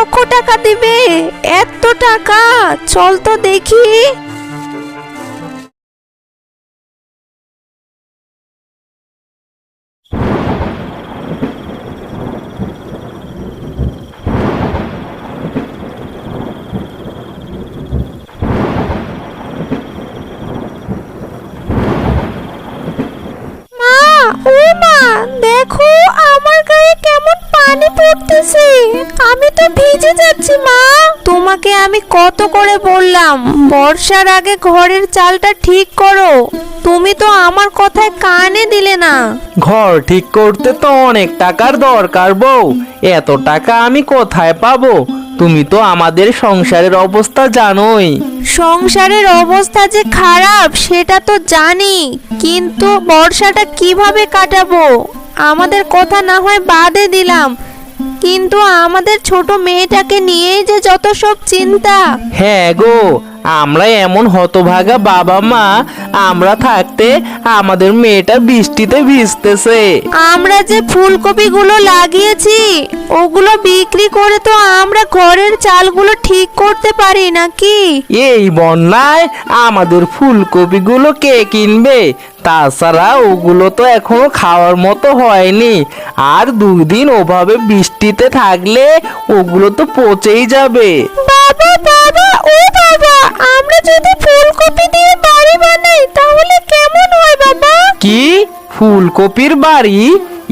লক্ষ টাকা দিবে? এত টাকা? চল তো দেখি মা ও মা দেখো আমার গায়ে কেমন পানি পড়তেছে। আমি তো ভিজে যাচ্ছি মা। তোমাকে আমি কত করে বললাম বর্ষার আগে ঘরের চালটা ঠিক করো। তুমি তো আমার কথায় কানে দিলে না। ঘর ঠিক করতে তো অনেক টাকার দরকার বউ। এত টাকা আমি কোথায় পাবো? তুমি তো আমাদের সংসারের অবস্থা জানোই। সংসারের অবস্থা যে খারাপ সেটা তো জানি। কিন্তু বর্ষাটা কীভাবে কাটাবো? আমাদের কথা না হয় বাদে দিলাম। mm-hmm. কিন্তু আমাদের ছোট মেয়েটাকে নিয়েই যে যত সব চিন্তা। হ্যাঁ গো আমরা এমন হতভাগা বাবা মা আমরা থাকতে আমাদের মেয়েটা বৃষ্টিতে ভিজতেছে। আমরা যে ফুলকপিগুলো লাগিয়েছি ওগুলো বিক্রি করে তো আমরা ঘরের চালগুলো ঠিক করতে পারি নাকি? এই বন্যায় আমাদের ফুলকপিগুলো কে কিনবে? তাছাড়া ওগুলো তো এখনও খাওয়ার মতো হয়নি। আর দুদিন ওভাবে বৃষ্টিতে থাকলে ওগুলো তো পচেই যাবে। বাবা বাবা ও বাবা আমরা যদি ফুলকপি দিয়ে বাড়ি বানাই তাহলে কেমন হয় বাবা? কি? ফুলকপির বাড়ি?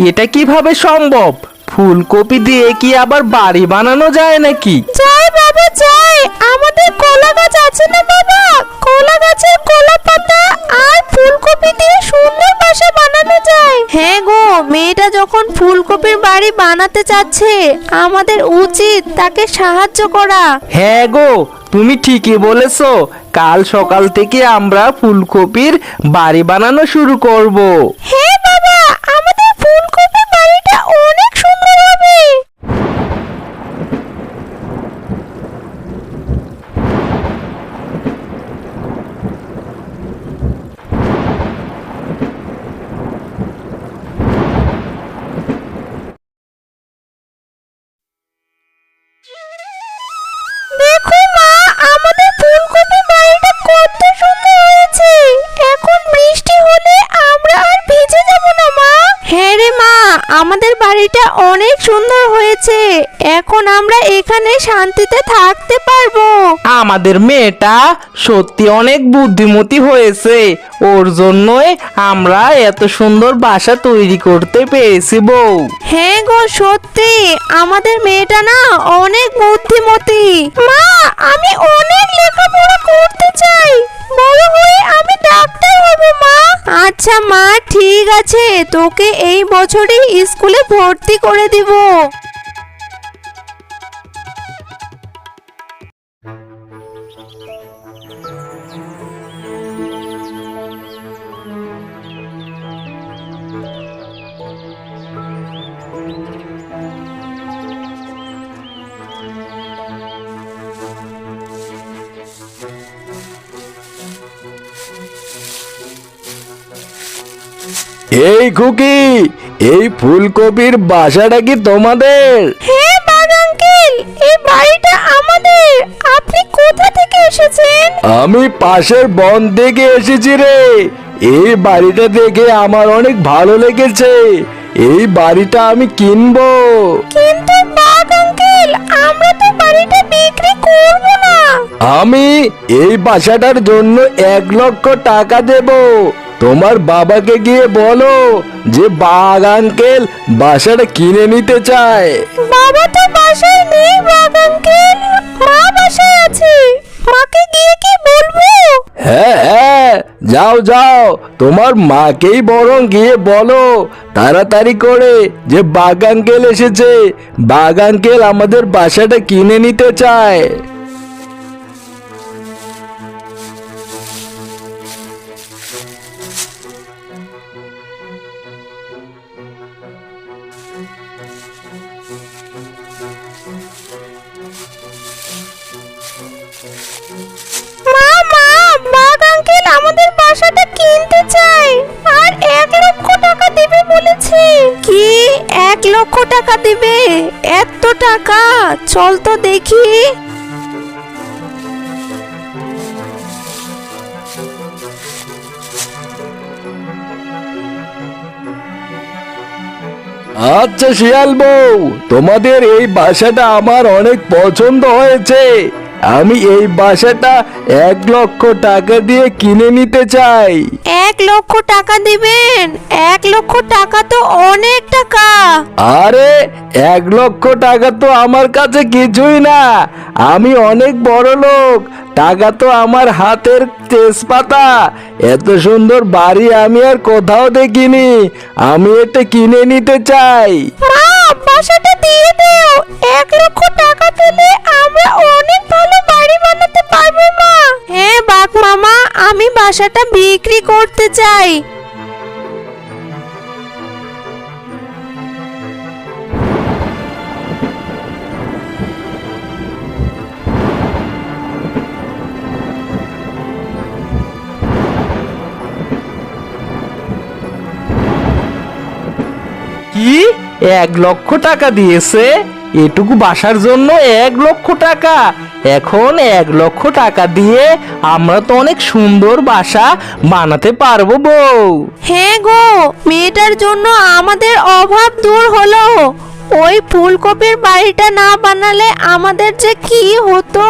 এটা কীভাবে সম্ভব? ফুলকপি দিয়ে কি আবার বাড়ি বানানো যায় নাকি? যাই বাবা যাই আমাদের কলা গাছ আছে না বাবা? কলা গাছের কলা পাতা আর ফুলকপি দিয়ে সুন্দর বাসা বানানো যায়। হ্যাঁ গো মেয়েটা ফুলকপির বাড়ি বানাতে চাচ্ছে। আমাদের উচিত তাকে সাহায্য করা। হ্যাঁ গো তুমি ঠিকই বলেছ। কাল সকাল থেকে আমরা ফুলকপির বাড়ি বানানো শুরু করব। হ্যাঁ এখানে শান্তিতে থাকতে পারব। আমাদের মেয়েটা সত্যি অনেক বুদ্ধিমতী হয়েছে। ওর জন্যই আমরা এত সুন্দর বাসা তৈরি করতে পেরেছি বউ। হ্যাঁ গো সত্যি। আমাদের মেয়েটা না অনেক বুদ্ধিমতী। মা আমি অনেক লেখাপড়া করতে চাই। বড় হয়ে আমি ডাক্তার হব মা। আচ্ছা মা ঠিক আছে। তোকে এই বছরই স্কুলে ভর্তি করে দিব। খুকি এই ফুলকপির বাসাটা কি তোমাদের? হ্যাঁ বাগ আঙ্কেল এই বাড়িটা আমাদের। আপনি কোথা থেকে এসেছেন? আমি পাশের বন থেকে এসেছি রে। এই বাড়িটা দেখে আমার অনেক ভালো লেগেছে। এই বাড়িটা আমি কিনবো। কিন্তু বাগ আঙ্কেল আমরা তো বাড়িটা বিক্রি করব না। আমি এই বাসাটার জন্য এক লক্ষ টাকা দেব। তোমার বাবাকে গিয়ে বলো যে বাঘ আঙ্কেল বাসাটা কিনে নিতে চায়। বাবা তো বাসায় নেই বাগ আঙ্কেল মা বাসায় আছে। মাকে গিয়ে কি বলব? হ্যাঁ হ্যাঁ যাও যাও। তোমার মাকেই বরং গিয়ে বলো তাড়াতাড়ি করে যে বাঘ আঙ্কেল এসেছে। বাঘ আঙ্কেল আমাদের বাসাটা কিনে নিতে চায়। লক্ষ টাকা দিবে? এত টাকা? চল তো দেখি। আচ্ছা শিয়াল বউ, তোমাদের এই বাসাটা আমার অনেক পছন্দ হয়েছে। আমি এই বাসাটা এক লক্ষ টাকা দিয়ে কিনে নিতে চাই। এক লক্ষ টাকা দিবেন? এক লক্ষ টাকা তো অনেক টাকা। আরে এক লক্ষ টাকা তো আমার কাছে কিছুই না। আমি অনেক বড় লোক। টাকা তো আমার হাতের তেজপাতা। এত সুন্দর বাড়ি আমি আর কোথাও দেখিনি। আমি এটা কিনে নিতে চাই। বাসাটা দিয়ে দাও। এক লক্ষ টাকা পেলে আমরা অনেক ভালো বাড়ি বানাতে পারব, মা। হ্যাঁ বাঘ মামা, আমি বাসাটা বিক্রি করতে চাই। কি? এক লক্ষ টাকা দিয়েছে। এটুকু বাসার জন্য এক লক্ষ টাকা। এখন এক লক্ষ টাকা দিয়ে আমরা তো অনেক সুন্দর বাসা বানাতে পারব বউ। হ্যাঁ গো, মেয়েটার জন্য আমাদের অভাব দূর হলো। ওই ফুলকপির বাড়িটা না বানালে আমাদের যে কি হতো?